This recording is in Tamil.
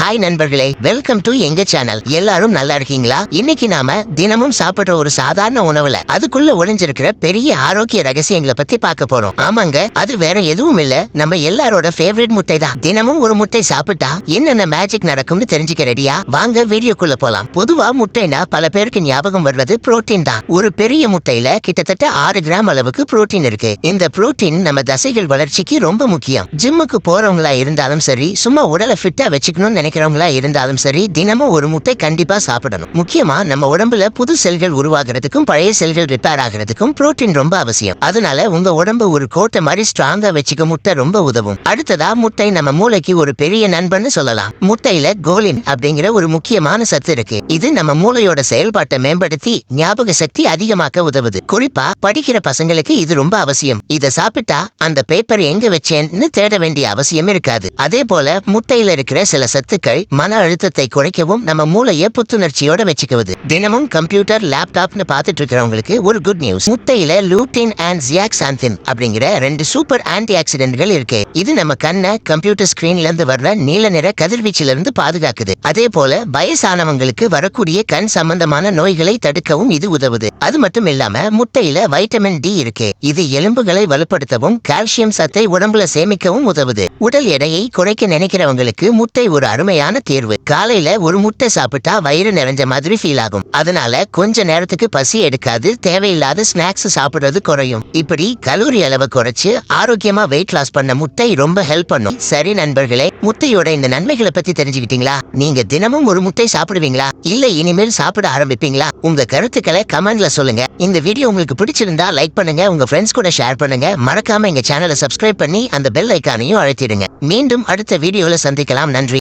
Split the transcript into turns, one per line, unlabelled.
ஹாய் நண்பர்களே. வெல்கம் டு எங்க சேனல் எல்லாரும் நல்லா இருக்கீங்களா? இன்னைக்கு நாம தினமும் சாப்பிடுற ஒரு சாதாரண உணவுல அதுக்குள்ள ஒளிஞ்சிருக்கிற பெரிய ஆரோக்கிய ரகசியங்களை பத்தி பார்க்க போறோம். ஆமாங்க அது வேற எதுவும் இல்ல. நம்ம எல்லாரோட ஃபேவரட் முட்டை தான் தினமும் ஒரு முட்டை சாப்பிட்டா என்னென்ன மேஜிக் நடக்கும்னு தெரிஞ்சுக்க ரெடியா வாங்க வீடியோக்குள்ள போலாம். பொதுவா முட்டைனா பல பேருக்கு ஞாபகம் வருவது புரோட்டீன் தான். ஒரு பெரிய முட்டையில கிட்டத்தட்ட ஆறு கிராம் அளவுக்கு புரோட்டீன் இருக்கு. இந்த புரோட்டீன் நம்ம தசைகள் வளர்ச்சிக்கு ரொம்ப முக்கியம். ஜிம்முக்கு போறவங்களா இருந்தாலும் சரி சும்மா உடலை ஃபிட்டா வச்சுக்கணும்னு நினைக்கிறவங்களா இருந்தாலும் சரி தினமும் ஒரு முட்டை கண்டிப்பா சாப்பிடணும். முக்கியமா நம்ம உடம்புல புது செல்கள் உருவாகிறதுக்கும் பழைய செல்கள் ரிப்பேர் ஆகிறதுக்கும் புரோட்டீன் ரொம்ப அவசியம். அதனால உங்க உடம்பு ஒரு கோட்டை மாதிரி ஸ்ட்ராங்கா வச்சுக்க முட்டை ரொம்ப உதவும். அடுத்ததா முட்டை நம்ம மூளைக்கு ஒரு பெரிய நண்பன்னு சொல்லலாம். முட்டையில கோலின் அப்படிங்கிற ஒரு முக்கியமான சத்து இருக்கு. இது நம்ம மூளையோட செயல்பாட்டை மேம்படுத்தி ஞாபக சக்தி அதிகமாக்க உதவுது. குறிப்பா படிக்கிற பசங்களுக்கு இது ரொம்ப அவசியம். இத சாப்பிட்டா அந்த பேப்பர் எங்க வச்சேன்னு தேட வேண்டிய அவசியம் இருக்காது. அதே போல முட்டையில இருக்கிற சில சத்து சத்துக்கள் மன அழுத்தத்தை குறைக்கவும் நம்ம மூளையை புத்துணர்ச்சியோட வச்சுக்குவது. தினமும் கம்ப்யூட்டர் லேப்டாப்னு பார்த்துட்டு இருக்கிறவங்களுக்கு ஒரு குட் நியூஸ் முட்டையில லூட்டின் அண்ட் ஜியாக்சாந்தின் அப்படிங்கிற ரெண்டு சூப்பர் ஆன்டி ஆக்சிடென்ட்கள் இருக்கு. இது நம்ம கண்ணை கம்ப்யூட்டர் ஸ்கிரீன்ல இருந்து வர்ற நீல நிற கதிர்வீச்சுல இருந்து பாதுகாக்குது. அதே போல வயசானவங்களுக்கு வரக்கூடிய கண் சம்பந்தமான நோய்களை தடுக்கவும் இது உதவுது. அது மட்டும் இல்லாம முட்டையில வைட்டமின் டி இருக்கு. இது எலும்புகளை வலுப்படுத்தவும் கால்சியம் சத்தை உடம்புல சேமிக்கவும் உதவுது. உடல் எடையை குறைக்க நினைக்கிறவங்களுக்கு முட்டை ஒரு அருமை திறமையான தேர்வு. காலையில ஒரு முட்டை சாப்பிட்டா வயிறு நிறைஞ்ச மாதிரி ஃபீல் ஆகும். அதனால கொஞ்ச நேரத்துக்கு பசி எடுக்காது தேவையில்லாத ஸ்நாக்ஸ் சாப்பிடுறது குறையும். இப்படி கலோரி அளவை குறைச்சு ஆரோக்கியமா வெயிட் லாஸ் பண்ண முட்டை ரொம்ப ஹெல்ப் பண்ணும். சரி நண்பர்களே முட்டையோட இந்த நன்மைகளை பத்தி தெரிஞ்சுக்கிட்டீங்களா? நீங்க தினமும் ஒரு முட்டை சாப்பிடுவீங்களா? இல்ல இனிமேல் சாப்பிட ஆரம்பிப்பீங்களா? உங்க கருத்துக்களை கமெண்ட்ல சொல்லுங்க. இந்த வீடியோ உங்களுக்கு பிடிச்சிருந்தா லைக் பண்ணுங்க உங்க ஃப்ரெண்ட்ஸ் கூட ஷேர் பண்ணுங்க. மறக்காம எங்க சேனலை சப்ஸ்கிரைப் பண்ணி அந்த பெல் ஐக்கானையும் அழைத்திடுங்க. மீண்டும் அடுத்த வீடியோல சந்திக்கலாம். நன்றி.